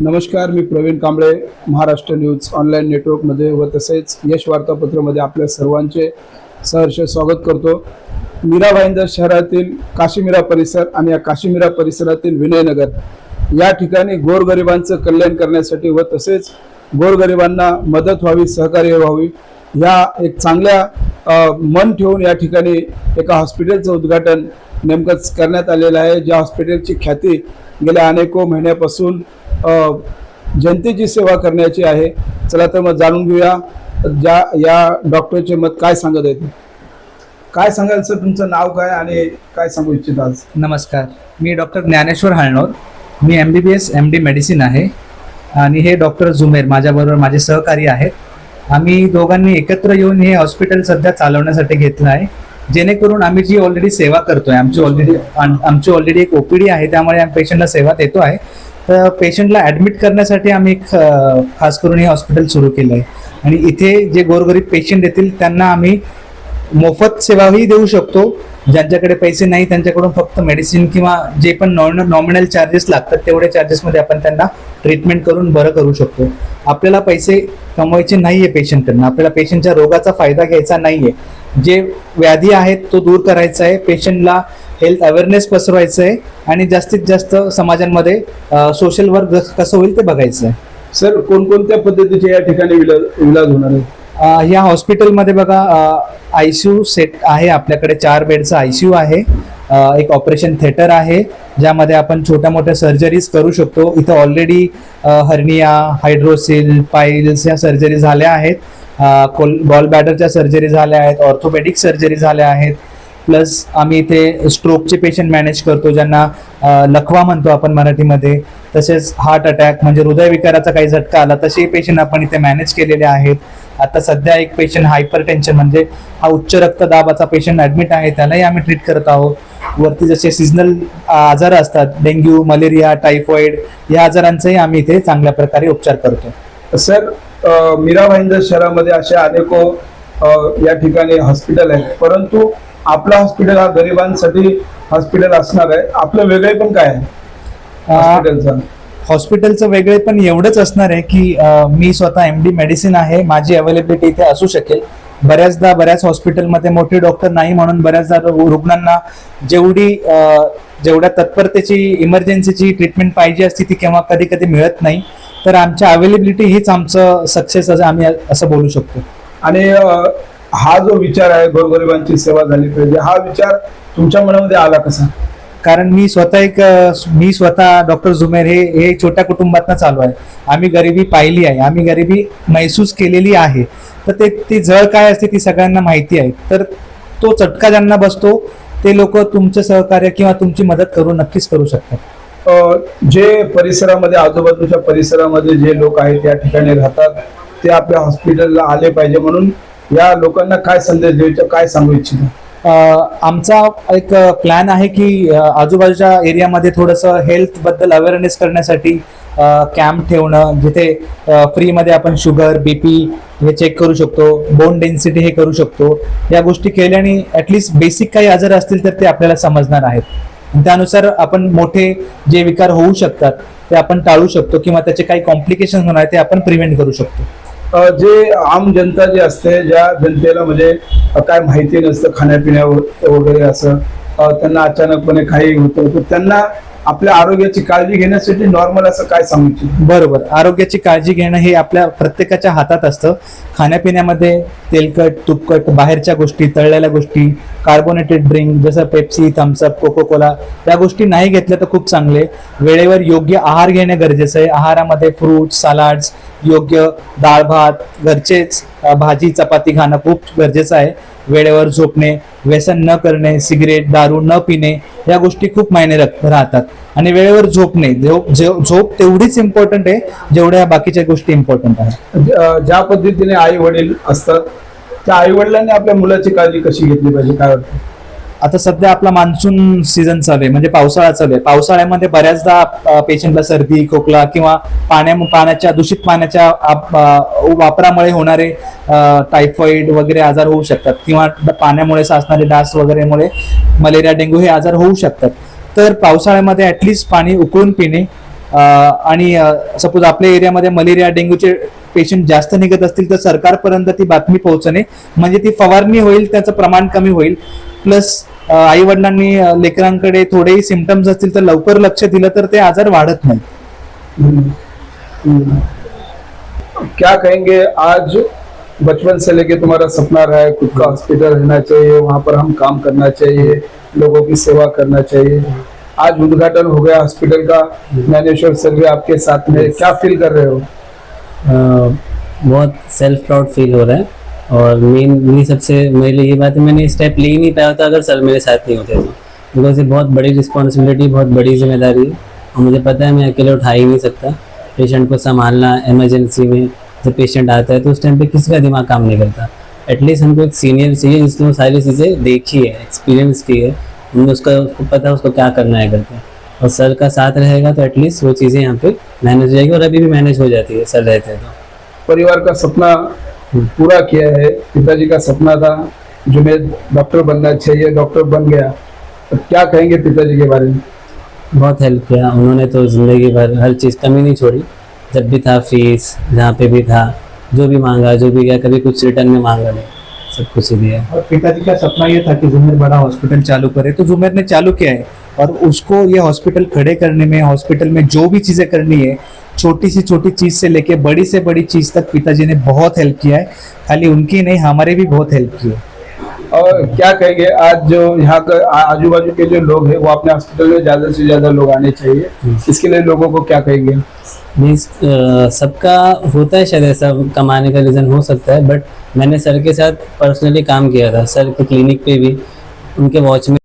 नमस्कार मी Praveen Kamble Maharashtra news online नेटवर्कमध्ये व तसेच यश वार्तापत्रामध्ये आपल्या सर्वांचे सहर्ष स्वागत करतो. मीरा भाईंदर शहरातील काशीमीरा परिसर आणि या काशीमीरा परिसरातील विनयनगर या ठिकाणी गोरगरिबांचं कल्याण करण्यासाठी व तसेच गोरगरिबांना मदत व्हावी सहकार्य व्हावी ह्या एक चांगल्या मन ठेवून या ठिकाणी एका हॉस्पिटलचं उद्घाटन नेमकंच करण्यात आलेलं आहे. ज्या हॉस्पिटलची ख्याती गेल्या अनेको महिन्यापासून जनतेची सेवा करण्याची आहे. चला तर मग जाणून घेऊया. ज्या या डॉक्टरचे मत काय सांगत आहेत? काय सांगाल सर तुमचं नाव काय आणि काय सांगू इच्छित आज? नमस्कार. मी डॉक्टर ज्ञानेश्वर हाळनोर मी M B B S M D medicine आहे. आणि हे डॉक्टर जुमेर माझ्याबरोबर माझे सहकारी आहेत. आम्ही दोघांनी एकत्र येऊन हे हॉस्पिटल सध्या चालवण्यासाठी घेतलं आहे. जेणेकरून आम्ही जी ऑलरेडी सेवा करतोय आमची ऑलरेडी आमची ऑलरेडी एक ओपीडी आहे त्यामुळे आम्ही पेशंटला सेवा देतो आहे. तर पेशंटला ॲडमिट करण्यासाठी आम्ही एक खास करून हे हॉस्पिटल सुरू केलं आहे आणि इथे जे गोरगरीब पेशंट येतील त्यांना आम्ही मोफत सेवाही देऊ शकतो. ज्यांच्याकडे पैसे नाही त्यांच्याकडून फक्त मेडिसिन किंवा जे पण नॉमिनल चार्जेस लागतात तेवढे चार्जेसमध्ये आपण त्यांना ट्रीटमेंट करून बरं करू शकतो. आपल्याला पैसे कमवायचे नाही आहे पेशंटकडनं आपल्याला पेशंटच्या रोगाचा फायदा घ्यायचा नाही आहे जे व्याधी आहेत तो दूर करायचा आहे. पेशंटला हेल्थ अवेअरनेस पसरवायचं आहे. आणि जास्तीत जास्त समाजांमध्ये सोशल वर्क कसं होईल ते बघायचं आहे. सर कोणकोणत्या पद्धतीचे या ठिकाणी इलाज इलाज होणार आहे अ, या हॉस्पिटलमध्ये बघा आय सी यू सेट आहे आपल्याकडे चार बेडचं आय सी यू आहे. अ, एक ऑपरेशन थिएटर आहे ज्यामध्ये आपण छोट्या मोठ्या सर्जरीज करू शकतो. इथं ऑलरेडी हर्निया हायड्रोसिल पाईल्स या सर्जरी झाल्या आहेत. अ, कोल बॉल बॅटरच्या सर्जरी झाल्या आहेत ऑर्थोपेडिक सर्जरी झाल्या आहेत. प्लस आम्ही इथे स्ट्रोकचे पेशंट मॅनेज करतो ज्यांना अ, म्हणतो आपण मराठीमध्ये. तसेच हार्ट अटॅक म्हणजे हृदयविकाराचा काही झटका आला तसे पेशंट आपण इथे मॅनेज केलेले आहेत. आता सध्या एक पेशंट हायपर टेन्शन म्हणजे हा उच्च रक्तदाबाचा पेशंट ऍडमिट आहे त्यालाही आम्ही ट्रीट करत आहोत. वरती जसे सिजनल आजार असतात डेंग्यू मलेरिया टायफॉइड या आजारांचाही आम्ही इथे चांगल्या प्रकारे उपचार करतो. सर अ, मीरा भाईंदर शहरामध्ये असे अनेको या ठिकाणी हॉस्पिटल आहेत. परंतु आपलं हॉस्पिटल हा गरिबांसाठी हॉस्पिटल असणार आहे. आपलं वेगळे पण काय आहे? हॉस्पिटलचं. हॉस्पिटलचं वेगळे पण एवढंच असणार आहे की मी स्वतः एम डी मेडिसिन आहे माझी अवेलेबिलिटी इथे असू शकेल. बऱ्याचदा बऱ्याच हॉस्पिटलमध्ये मोठे डॉक्टर नाही म्हणून बऱ्याचदा रुग्णांना जेवढी जेवढ्या तत्परतेची इमर्जन्सीची ट्रीटमेंट पाहिजे असते ती केव्हा कधी कधी मिळत नाही. तर आमच्या अवेलेबिलिटी हीच आमचं सक्सेस असं आम्ही असं बोलू शकतो. आणि हा जो विचार आहे गोरगरिबांची सेवा झाली पाहिजे हा विचार तुमच्या मनामध्ये आला कसा? कारण मी स्वतः एक मी स्वतः डॉक्टर झुमेर हे हे छोट्या कुटुंबातनं चालू आहे. आम्ही गरिबी पाहिली आहे. आम्ही गरिबी महसूस केलेली आहे. तर ते ती झळ काय असते ती सगळ्यांना माहिती आहे. तर तो चटका ज्यांना बसतो ते लोक तुमचं सहकार्य किंवा तुमची मदत करू नक्कीच करू शकतात. जे परिसरामध्ये आजूबाजूच्या परिसरामध्ये जे लोक आहेत त्या ठिकाणी राहतात ते आपल्या हॉस्पिटलला आले पाहिजे म्हणून या लोकांना काय संदेश द्यायचा काय सांगू इच्छितो? आमचा एक प्लॅन आहे की आजूबाजूच्या एरियामध्ये थोडंसं हेल्थबद्दल अवेअरनेस करण्यासाठी कॅम्प ठेवणं जिथे फ्रीमध्ये आपण शुगर बीपी हे चेक करू शकतो बोन डेन्सिटी हे करू शकतो. या गोष्टी केल्याने ॲटलिस्ट बेसिक काही आजार असतील तर ते आपल्याला समजणार आहेत. त्यानुसार आपण मोठे जे विकार होऊ शकतात ते आपण टाळू शकतो किंवा त्याचे काही कॉम्प्लिकेशन होणार ते आपण प्रिव्हेंट करू शकतो. जे आम जनता जी असते ज्या जनतेला म्हणजे काय माहिती नसतं खाण्यापिण्यावर वगैरे असं. त्यांना अचानकपणे काही होतं. तर त्यांना आपल्या आरोग्याची काळजी घेण्यासाठी नॉर्मल असं काय सांगू? बरोबर. आरोग्याची काळजी घेणं हे आपल्या प्रत्येकाच्या हातात असतं. खाण्यापिण्यामध्ये तेलकट तुपकट बाहेरच्या गोष्टी तळलेल्या गोष्टी कार्बोनेटेड ड्रिंक जसं Pepsi Thums Up Coca Cola त्या गोष्टी नाही घेतल्या तर खूप चांगले. वेळेवर योग्य आहार घेणे गरजेचं आहे. आहारामध्ये फ्रूट सलाड्स योग्य डाळ भात घरचेच भाजी चपाती खाणं खूप गरजेचं आहे. वेळेवर झोपणे व्यसन न करणे सिगरेट दारू न पिणे या गोष्टी खूप मायने राहतात. आणि वेळेवर झोपणे झोप तेवढीच इम्पॉर्टंट आहे जेवढ्या बाकीच्या गोष्टी इम्पॉर्टंट आहेत. ज्या पद्धतीने आई वडील असतात त्या आई वडिलांनी आपल्या मुलाची काळजी कशी घेतली पाहिजे? काय वाटतं? आता सध्या आपला मान्सून सीझन चालू आहे म्हणजे पावसाळा चालू आहे. पावसाळ्यामध्ये बऱ्याचदा पेशंटला सर्दी खोकला किंवा पाण्या पाण्याच्या दूषित पाण्याच्या आप- वापरामुळे होणारे टायफॉइड वगैरे आजार होऊ शकतात किंवा पाण्यामुळे साचणारे डास वगैरेमुळे मलेरिया डेंग्यू हे आजार होऊ शकतात. तर पावसाळ्यामध्ये ॲटलिस्ट पाणी उकळून पिणे आणि सपोज आपल्या एरियामध्ये मलेरिया डेंग्यूचे पेशंट जास्त निघत असतील तर सरकारपर्यंत ती बातमी पोहोचणे म्हणजे ती फवारणी होईल त्याचं प्रमाण कमी होईल. प्लस आई वडिलांनी लेकरांकडे थोडेही सिमटम्स असतील तर लवकर लक्ष दिलं तर ते आजार वाढत नाही क्या कहेंगे आज बचपन से लेके तुम्हारा सपना रहा है खुद का हॉस्पिटल रहना चाहिए वहाँ पर हम काम करना चाहिए लोगों की सेवा करना चाहिए। आज उद्घाटन हो गया हॉस्पिटल का। ज्ञानेश्वर सर भी आपके साथ में। क्या फील कर रहे हो? बहुत सेल्फ प्राउड फील हो रहा है। और मेन मेरी सबसे, मेरे लिए ये बात है, मैंने स्टेप ले ही नहीं पाया होता अगर सर मेरे साथ नहीं होते तो। बिकॉज़ ये बहुत बड़ी रिस्पॉन्सिबिलिटी बहुत बड़ी ज़िम्मेदारी है। और मुझे पता है, मैं अकेले उठा ही नहीं सकता। पेशेंट को संभालना इमरजेंसी में जब पेशेंट आता है तो उस टाइम पे किसी का दिमाग काम नहीं करता। एटलीस्ट हमको एक सीनियर चाहिए, जिसने वो सारी चीज़ें देखी है एक्सपीरियंस की है। हमें उसका, उसको पता है, उसको क्या करना है करके। और सर का साथ रहेगा तो एटलीस्ट वो चीज़ें यहाँ पे मैनेज हो जाएगी और अभी भी मैनेज हो जाती है सर रहते हैं तो। परिवार का सपना पूरा किया है पिताजी का सपना था जुमेद डॉक्टर बनना चाहिए डॉक्टर बन गया। तो क्या कहेंगे पिताजी के बारे में? बहुत हेल्प किया। उन्होंने तो ज़िंदगी भर हर चीज़ कमी नहीं छोड़ी। जब भी था फ़ीस जहाँ पे भी था जो भी मांगा जो भी गया कभी कुछ रिटर्न में मांगा नहीं। सब कुछ ही दिया। और पिताजी का सपना ये था कि जुमेर बड़ा हॉस्पिटल चालू करे। तो जुमेर ने चालू किया है? और उसको ये हॉस्पिटल खड़े करने में हॉस्पिटल में जो भी चीज़ें करनी है छोटी सी छोटी चीज़ से लेके बड़ी से बड़ी चीज़ तक पिताजी ने बहुत हेल्प किया है। खाली उनकी नहीं हमारे भी बहुत हेल्प की है और क्या कहेंगे आज जो यहाँ का आजू बाजू के जो लोग हैं वो अपने हॉस्पिटल में ज़्यादा से ज़्यादा लोग आने चाहिए। इसके लिए लोगों को क्या कहेंगे? मीन्स सबका होता है शायद ऐसा कमाने का रीज़न हो सकता है बट मैंने सर के साथ पर्सनली काम किया था सर के क्लिनिक पे भी उनके वॉच में